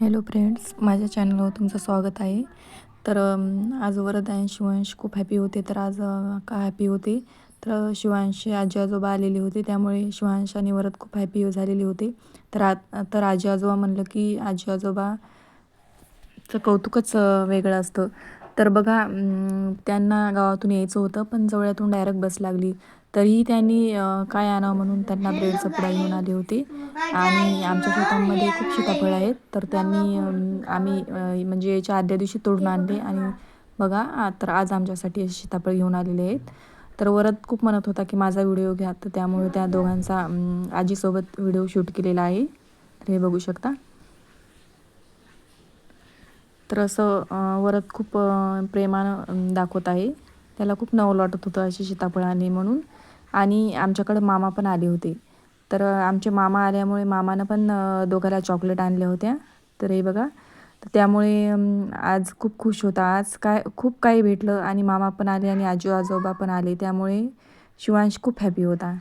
Hello friends माझ्या चॅनलवर तुमचं स्वागत आहे. तर आज वरद आणि शिवांश खूप हॅपी होते. तर आज का हॅपी होते? तर शिवांशी आजी आजोबा आलेले होते. त्यामुळे शिवांश आणि वरद खूप हॅपी झालेले होते. तर आ तर आजी आजोबा म्हणलं की आजी आजोबाचं कौतुकच वेगळं असतं. तर बघा त्यांना गावातून यायचं होतं पण जवळ्यातून डायरेक्ट बस लागली. तरीही त्यांनी काय आणावं म्हणून त्यांना ब्रेड पुडा घेऊन आले होते. आणि आमच्या शेतांमध्ये खूप सीताफळ आहेत. तर त्यांनी आम्ही म्हणजे याच्या आदल्या दिवशी तोडून आणले. आणि बघा तर आज आमच्यासाठी असे सीताफळ घेऊन आलेले आहेत. तर वरद खूप म्हणत होता की माझा व्हिडिओ घ्या. तर त्यामुळे त्या दोघांचा आजीसोबत व्हिडिओ शूट केलेला आहे. तर हे बघू शकता. तर असं वरद खूप प्रेमानं दाखवत आहे. त्याला खूप नवल वाटत होतं अशी सीताफळ म्हणून. आणि आमच्याकडं मामा पण आले होते. तर आमचे मामा आल्यामुळे मामानं पण दोघाला चॉकलेट आणल्या होत्या. तर हे बघा. तर त्यामुळे आज खूप खुश होता. आज काय खूप काही भेटलं आणि मामा पण आले आणि आजी आजोबा पण आले. त्यामुळे शिवांश खूप हॅपी होता.